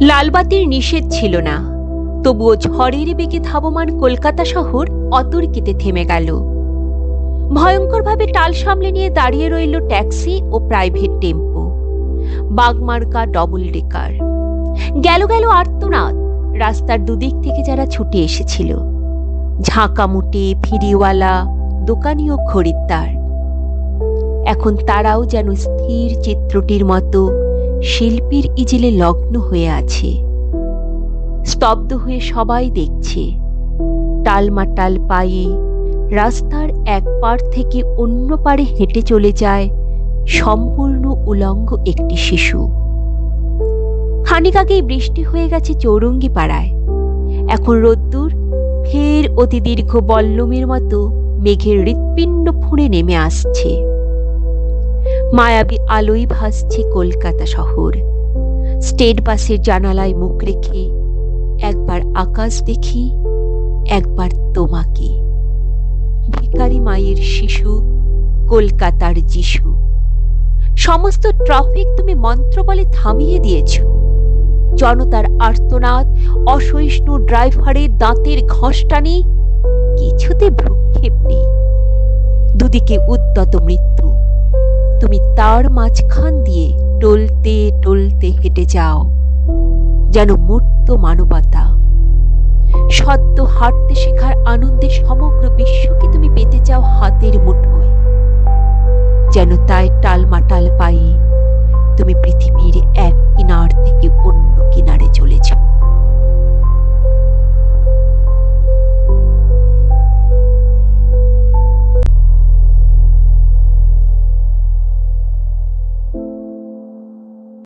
লালবাতির নিষেধ ছিল না। তবুও ঝড়ের বেগে ধাবমান কলকাতা শহর অতর্কিতে থেমে গেল। ভয়ঙ্করভাবে টাল সামলে নিয়ে দাঁড়িয়ে রইল ট্যাক্সি ও প্রাইভেট টেম্পো। বাগমার্কা ডবল ডেকার। গেল গেল আর্তনাদ। রাস্তার দুদিক থেকে যারা ছুটে এসেছিল। ঝাঁকামুটে ফিরিওয়ালা, দোকানি ও খরিদ্দার। এখন তারাও যেন স্থির চিত্রটির মতো শিল্পীর ইজিলে লগ্ন হয়ে আছে। স্তব্ধ হয়ে সবাই দেখছে। টালমাটাল পায়ে রাস্তার এক পার থেকে অন্য পারে হেঁটে চলে যায় সম্পূর্ণ উলঙ্গ একটি শিশু। খানিক আগেই বৃষ্টি হয়ে গেছে চৌরঙ্গি পাড়ায়। এখন রোদ্দুর, ফের অতি দীর্ঘ বল্লমের মতো মেঘের হৃৎপিণ্ড ফুঁড়ে নেমে আসছে। মায়াবী আলোয় ভাসছে কলকাতা শহর। স্টেট বাসের জানালায় মুখ রেখে একবার আকাশ দেখি, একবার তোমাকে। ভিকারি মায়ের শিশু, কলকাতার যিশু। সমস্ত ট্রাফিক তুমি মন্ত্র বলে থামিয়ে দিয়েছ। জনতার আর্তনাদ, অসহিষ্ণু ড্রাইভারের দাঁতের ঘষ্টানি কিছুতে ভ্রুক্ষেপ নেই। দুদিকে উদ্যত মৃত্যু। তুমি তার মাঝখান দিয়ে টলতে টলতে হেঁটে যাও, যেন মূর্ত মানবতা। সদ্য হাঁটতে শেখার আনন্দে সমগ্র বিশ্বকে তুমি পেতে চাও হাতের মুঠোয়।